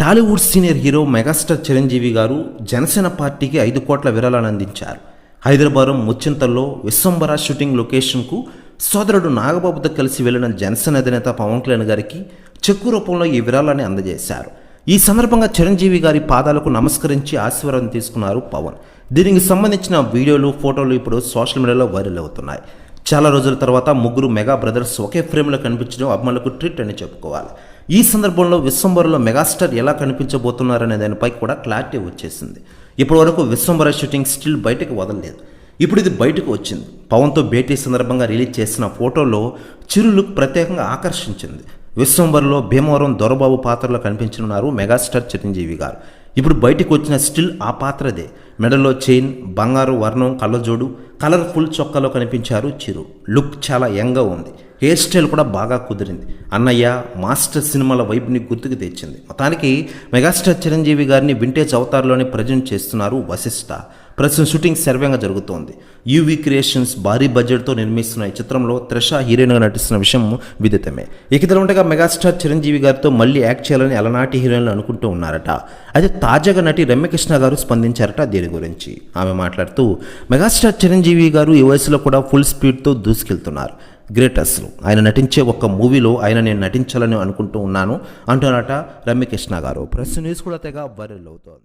Tollywood senior hero megastar Chiranjeevi గారు జనసేన పార్టీకి ఐదు కోట్ల విరాళాలు అందించారు. హైదరాబాద్ ముచ్చింతల్లో విశ్వంబర షూటింగ్ లొకేషన్కు సోదరుడు నాగబాబుతో కలిసి వెళ్ళిన జనసేన అధినేత పవన్ కళ్యాణ్ గారికి చెక్కు రూపంలో ఈ విరాళాన్ని అందజేశారు. ఈ సందర్భంగా చిరంజీవి గారి పాదాలకు నమస్కరించి ఆశీర్వాదం తీసుకున్నారు పవన్. దీనికి సంబంధించిన వీడియోలు ఫోటోలు ఇప్పుడు సోషల్ మీడియాలో వైరల్ అవుతున్నాయి. చాలా రోజుల తర్వాత ముగ్గురు మెగా బ్రదర్స్ ఒకే ఫ్రేమ్లో కనిపించడం అభిమానులకు ట్రీట్ అని చెప్పుకోవాలి. ఈ సందర్భంలో విశ్వంబరలో మెగాస్టార్ ఎలా కనిపించబోతున్నారనే దానిపై కూడా క్లారిటీ వచ్చేసింది. ఇప్పటి వరకు విశ్వంబర షూటింగ్ స్టిల్ బయటకు వదలలేదు. ఇప్పుడు ఇది బయటకు వచ్చింది. పవన్తో భేటీ సందర్భంగా రిలీజ్ చేసిన ఫోటోలో చిరు లుక్ ప్రత్యేకంగా ఆకర్షించింది. విశ్వంబర్లో భీమవరం దొరబాబు పాత్రలో కనిపించనున్నారు మెగాస్టార్ చిరంజీవి గారు. ఇప్పుడు బయటకు వచ్చిన స్టిల్ ఆ పాత్రదే. మెడలో చైన్ బంగారు వర్ణం కళ్ళజోడు కలర్ఫుల్ చొక్కాలో కనిపించారు చిరు. లుక్ చాలా యంగ్గా ఉంది. హెయిర్ స్టైల్ కూడా బాగా కుదిరింది. అన్నయ్య మాస్టర్ సినిమాల వైపుని గుర్తుకు తెచ్చింది. మొత్తానికి మెగాస్టార్ చిరంజీవి గారిని వింటేజ్ అవతార్లోనే ప్రజెంట్ చేస్తున్నారు వశిష్ఠ ప్రస్తుతం షూటింగ్ సర్వేగా జరుగుతోంది. యూవీ క్రియేషన్స్ భారీ బడ్జెట్తో నిర్మిస్తున్న ఈ చిత్రంలో త్రిష హీరోయిన్గా నటిస్తున్న విషయం విదితమే. ఇక ఉండగా మెగాస్టార్ చిరంజీవి గారితో మళ్ళీ యాక్ట్ చేయాలని అలనాటి హీరోయిన్లు అనుకుంటూ ఉన్నారట. అయితే తాజాగా నటి రమ్యకృష్ణ గారు స్పందించారట దీని గురించి. ఆమె మాట్లాడుతూ మెగాస్టార్ చిరంజీవి గారు ఈ వయసులో కూడా ఫుల్ స్పీడ్తో దూసుకెళ్తున్నారు. గ్రేట్ అసలు ఆయన నటించే ఒక మూవీలో ఆయన నేను నటించాలని అనుకుంటూ ఉన్నాను. అంటున్నట రమ్యకృష్ణ గారు. ప్రెస్ న్యూస్ కూడా తెగ వైరల్ అవుతోంది.